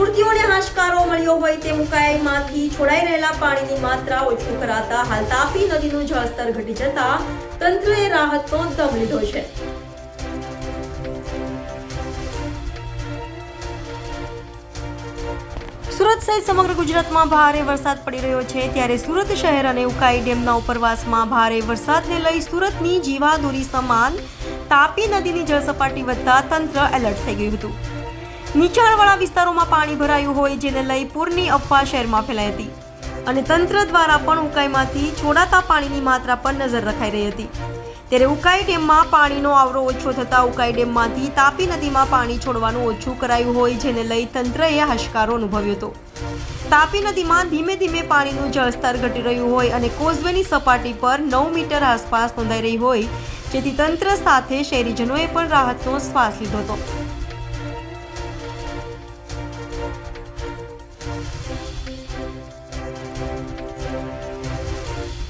મળ્યો હોય તે મુકાઈમાંથી છોડાઈ રહેલા પાણીની માત્રા ઓછું કરાતા હાલ તાપી નદીનું જળસ્તર ઘટી જતા તંત્રએ રાહતનો દમ લીધો છે. સુરત સહિત સમગ્ર ગુજરાતમાં ભારે વરસાદ પડી રહ્યો છે. ત્યારે સુરત શહેર અને ઉકાઈ ડેમના ઉપરવાસમાં ભારે વરસાદને લઈ સુરતની જીવાદોરી સમાન તાપી નદીની જળસપાટી વધતા તંત્ર એલર્ટ થઈ ગયું હતું. નીચાણવાળા વિસ્તારોમાં પાણી ભરાયું હોય જેને લઈ પૂરની અફવા શહેરમાં ફેલાઈ હતી. અને તંત્ર દ્વારા પણ ઉકાઈમાંથી છોડાતા પાણીની માત્રા પર નજર રખાઈ રહી હતી. ત્યારે ઉકાઈ ડેમમાં પાણીનો આવરો ઓછો થતાં ઉકાઈ ડેમમાંથી તાપી નદીમાં પાણી છોડવાનું ઓછું કરાયું હોય જેને લઈ તંત્રએ હાશકારો અનુભવ્યો હતો. તાપી નદીમાં ધીમે ધીમે પાણીનું જળસ્તર ઘટી રહ્યું હોય અને કોઝવેની સપાટી પર નવ મીટર આસપાસ નોંધાઈ રહી હોય, જેથી તંત્ર સાથે શહેરીજનોએ પણ રાહતનો શ્વાસ લીધો હતો.